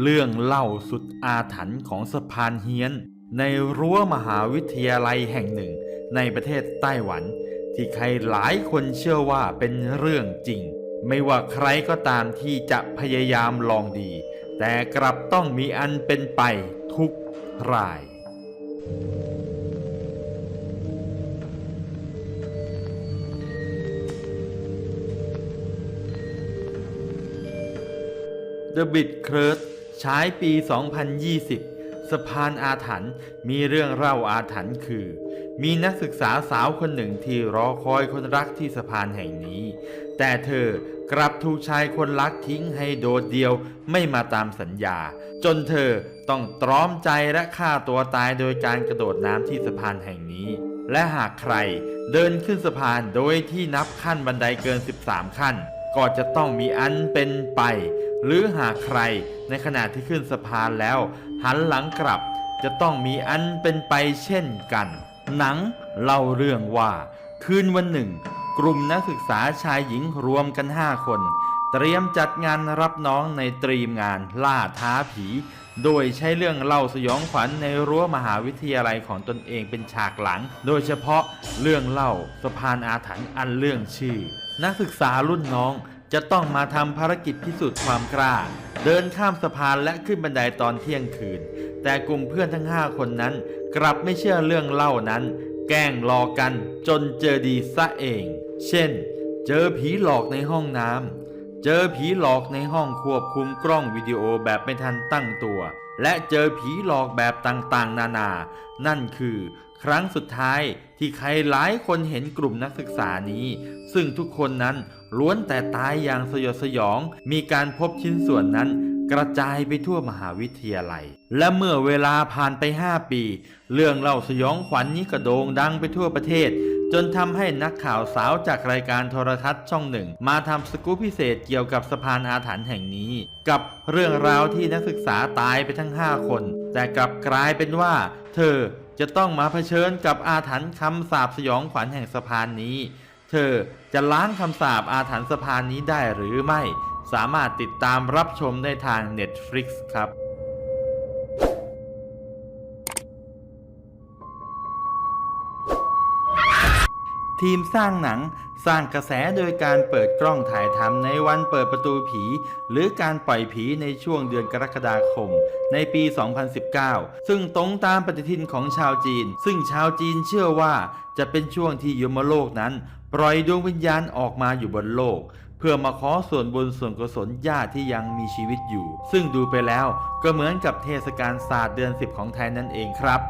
เรื่องเล่าสุดอาถรรพ์ของสะพานเฮียน ในรั้วมหาวิทยาลัยแห่งหนึ่ง ในประเทศไต้หวัน ที่ใครหลายคนเชื่อว่าเป็นเรื่องจริง ไม่ว่าใครก็ตามที่จะพยายามลองดี แต่กลับต้องมีอันเป็นไปทุกราย The b i t c u s e ฉายปี 2020 สะพานอาถรรพ์มีเรื่องเล่าอาถรรพ์คือ มีนักศึกษาสาวคนหนึ่งที่รอคอยคนรักที่สะพานแห่งนี้ แต่เธอกลับถูกชายคนรักทิ้งให้โดดเดียวไม่มาตามสัญญา จนเธอต้องตรอมใจและฆ่าตัวตายโดยการกระโดดน้ำที่สะพานแห่งนี้ และหากใครเดินขึ้นสะพานโดยที่นับขั้นบันไดเกิน 13 ขั้น ก็จะต้องมีอันเป็นไป หรือหากใครในขณะที่ขึ้นสะพานแล้ว หันหลังกลับจะต้องมีอันเป็นไปเช่นกัน หนังเล่าเรื่องว่า คืนวันหนึ่ง กลุ่มนักศึกษาชายหญิงรวมกัน5คน เตรียมจัดงานรับน้องในตรีมงานล่าท้าผี โดยใช้เรื่องเล่าสยองขวัญในรั้วมหาวิทยาลัยของตนเองเป็นฉากหลัง โดยเฉพาะเรื่องเล่าสะพานอาถรรพ์อันเรื่องชื่อ นักศึกษารุ่นน้อง จะต้องมาทำภารกิจพิสูจน์ความกล้า เดินข้ามสะพานและขึ้นบันไดตอนเที่ยงคืน แต่กลุ่มเพื่อนทั้ง 5 คนนั้น กลับไม่เชื่อเรื่องเล่านั้น แกล้งหลอกันจนเจอดีซะเอง เช่น เจอผีหลอกในห้องน้ำเจอผีหลอกในห้องควบคุมกล้องวิดีโอแบบไม่ทันตั้งตัว และเจอผีหลอกแบบต่างๆ นานา นั่นคือครั้งสุดท้ายที่ใครหลายคนเห็นกลุ่มนักศึกษานี้ ซึ่งทุกคนนั้นล้วนแต่ตายอย่างสยดสยอง มีการพบชิ้นส่วนนั้นกระจายไปทั่วมหาวิทยาลัย และเมื่อเวลาผ่านไป 5 ปี เรื่องเล่าสยองขวัญนนี้กระโด่งดังไปทั่วประเทศ จนทำให้นักข่าวสาวจากรายการโทรทัศน์ช่องหนึ่ง มาทำสกู๊ปพิเศษเกี่ยวกับสะพานอาถรรพ์แห่งนี้ กับเรื่องราวที่นักศึกษาตายไปทั้ง 5 คน แต่กลับกลายเป็นว่า เธอจะต้องมาเผชิญกับอาถรรพ์คำสาปสยองขวัญแห่งสะพานนี้ เธอจะล้างคำสาปอาถรรพ์สะพานนี้ได้หรือไม่ สามารถติดตามรับชมได้ทาง Netflix ครับ ทีมสร้างหนังสร้างกระแสโดยการเปิดกล้องถ่ายทำในวันเปิดประตูผี หรือการปล่อยผีในช่วงเดือนกรกฎาคม ในปี 2019 ซึ่งตรงตามปฏิทินของชาวจีน ซึ่งชาวจีนเชื่อว่าจะเป็นช่วงที่ยมโลกนั้น ปล่อยดวงวิญญาณออกมาอยู่บนโลก เพื่อมาขอส่วนบุญส่วนกุศลญาติที่ยังมีชีวิตอยู่ ซึ่งดูไปแล้วก็เหมือนกับเทศกาลศาสตร์เดือน10ของไทยนั่นเองครับ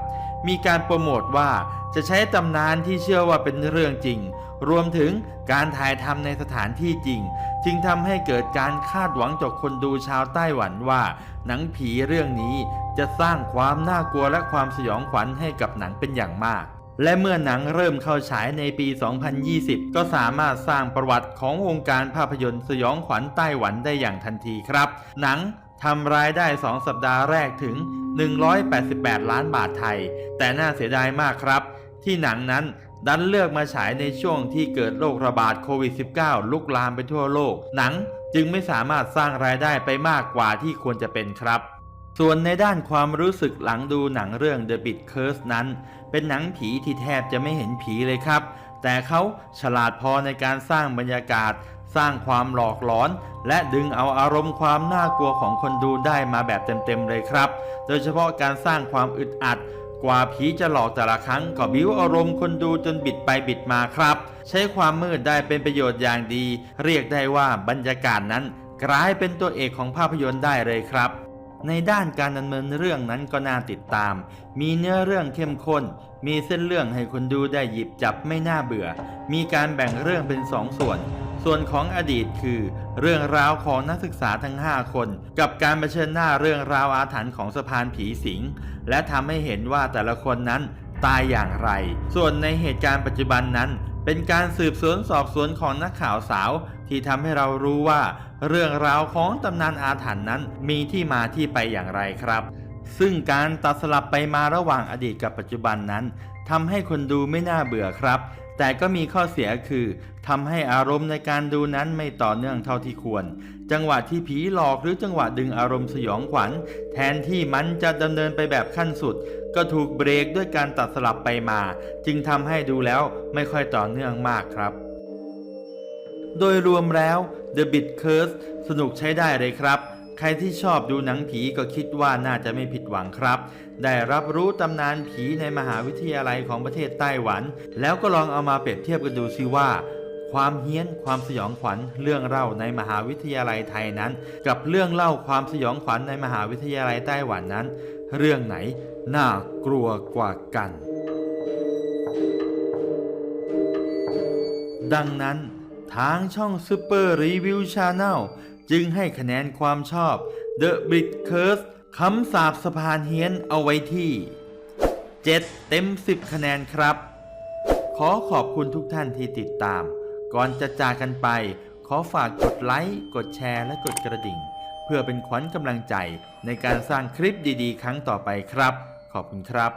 มีการโปรโมทว่าจะใช้ตำนานที่เชื่อว่าเป็นเรื่องจริง รวมถึงการถ่ายทำในสถานที่จริง จึงทำให้เกิดการคาดหวังจากคนดูชาวไต้หวันว่า หนังผีเรื่องนี้จะสร้างความน่ากลัวและความสยองขวัญให้กับหนังเป็นอย่างมาก และเมื่อหนังเริ่มเข้าฉายในปี 2020 ก็สามารถสร้างประวัติของวงการภาพยนตร์สยองขวัญไต้หวันได้อย่างทันทีครับ หนังทำรายได้ 2 สัปดาห์แรกถึง 188 ล้านบาทไทย แต่น่าเสียดายมากครับ ที่หนังนั้นดันเลือกมาฉายในช่วงที่เกิดโรคระบาดโควิด -19 ลุกลามไปทั่วโลก หนังจึงไม่สามารถสร้างรายได้ไปมากกว่าที่ควรจะเป็นครับ ส่วนในด้านความรู้สึกหลังดูหนังเรื่อง The Bit Curse นั้น เป็นหนังผีที่แทบจะไม่เห็นผีเลยครับ แต่เขาฉลาดพอในการสร้างบรรยากาศ สร้างความหลอกหลอน และดึงเอาอารมณ์ความน่ากลัวของคนดูได้มาแบบเต็มๆเลยครับ โดยเฉพาะการสร้างความอึดอัดกว่าผีจะหลอกแต่ละครั้งก็บิ้วอารมณ์คนดูจนบิดไปบิดมาครับ ใช้ความมืดได้เป็นประโยชน์อย่างดี เรียกได้ว่าบรรยากาศนั้น กลายเป็นตัวเอกของภาพยนตร์ได้เลยครับ ในด้านการดำเนินเรื่องนั้นก็น่าติดตาม มีเนื้อเรื่องเข้มข้น มีเส้นเรื่องให้คนดูได้หยิบจับไม่น่าเบื่อ มีการแบ่งเรื่องเป็นสองส่วน ส่วนของอดีตคือ เรื่องราวของนักศึกษาทั้ง 5 คน กับการเผชิญหน้าเรื่องราวอาถรรพ์ของสะพานผีสิง และทำให้เห็นว่าแต่ละคนนั้นตายอย่างไร ส่วนในเหตุการณ์ปัจจุบันนั้น เป็นการสืบสวนสอบสวนของนักข่าวสาว ที่ทำให้เรารู้ว่า เรื่องราวของตำนานอาถรรพ์นั้นมีที่มาที่ไปอย่างไรครับ ซึ่งการตัดสลับไปมาระหว่างอดีตกับปัจจุบันนั้นทำให้คนดูไม่น่าเบื่อครับ แต่ก็มีข้อเสียคือทำให้อารมณ์ในการดูนั้นไม่ต่อเนื่องเท่าที่ควร จังหวะที่ผีหลอกหรือจังหวะดึงอารมณ์สยองขวัญ แทนที่มันจะดำเนินไปแบบขั้นสุด ก็ถูกเบรกด้วยการตัดสลับไปมา จึงทำให้ดูแล้วไม่ค่อยต่อเนื่องมากครับโดยรวมแล้ว The Bit Curse สนุกใช้ได้เลยครับ ใครที่ชอบดูหนังผีก็คิดว่าน่าจะไม่ผิดหวังครับ ได้รับรู้ตำนานผีในมหาวิทยาลัยของประเทศไต้หวัน แล้วก็ลองเอามาเปรียบเทียบกันดูซิว่า ความเฮี้ยนความสยองขวัญเรื่องเล่าในมหาวิทยาลัยไทยนั้น กับเรื่องเล่าความสยองขวัญในมหาวิทยาลัยไต้หวันนั้น เรื่องไหนน่ากลัวกว่ากัน ดังนั้นทางช่อง Super Review Channel จึงให้คะแนนความชอบ The Brit Curse คำสาบสะพานเฮียนเอาไว้ที่ 7 เต็ม 10 คะแนนครับ ขอขอบคุณทุกท่านที่ติดตาม ก่อนจะจากกันไป ขอฝากกดไลค์ กดแชร์ และกดกระดิ่ง เพื่อเป็นขวัญกำลังใจในการสร้างคลิปดีๆ ครั้งต่อไปครับ ขอบคุณครับ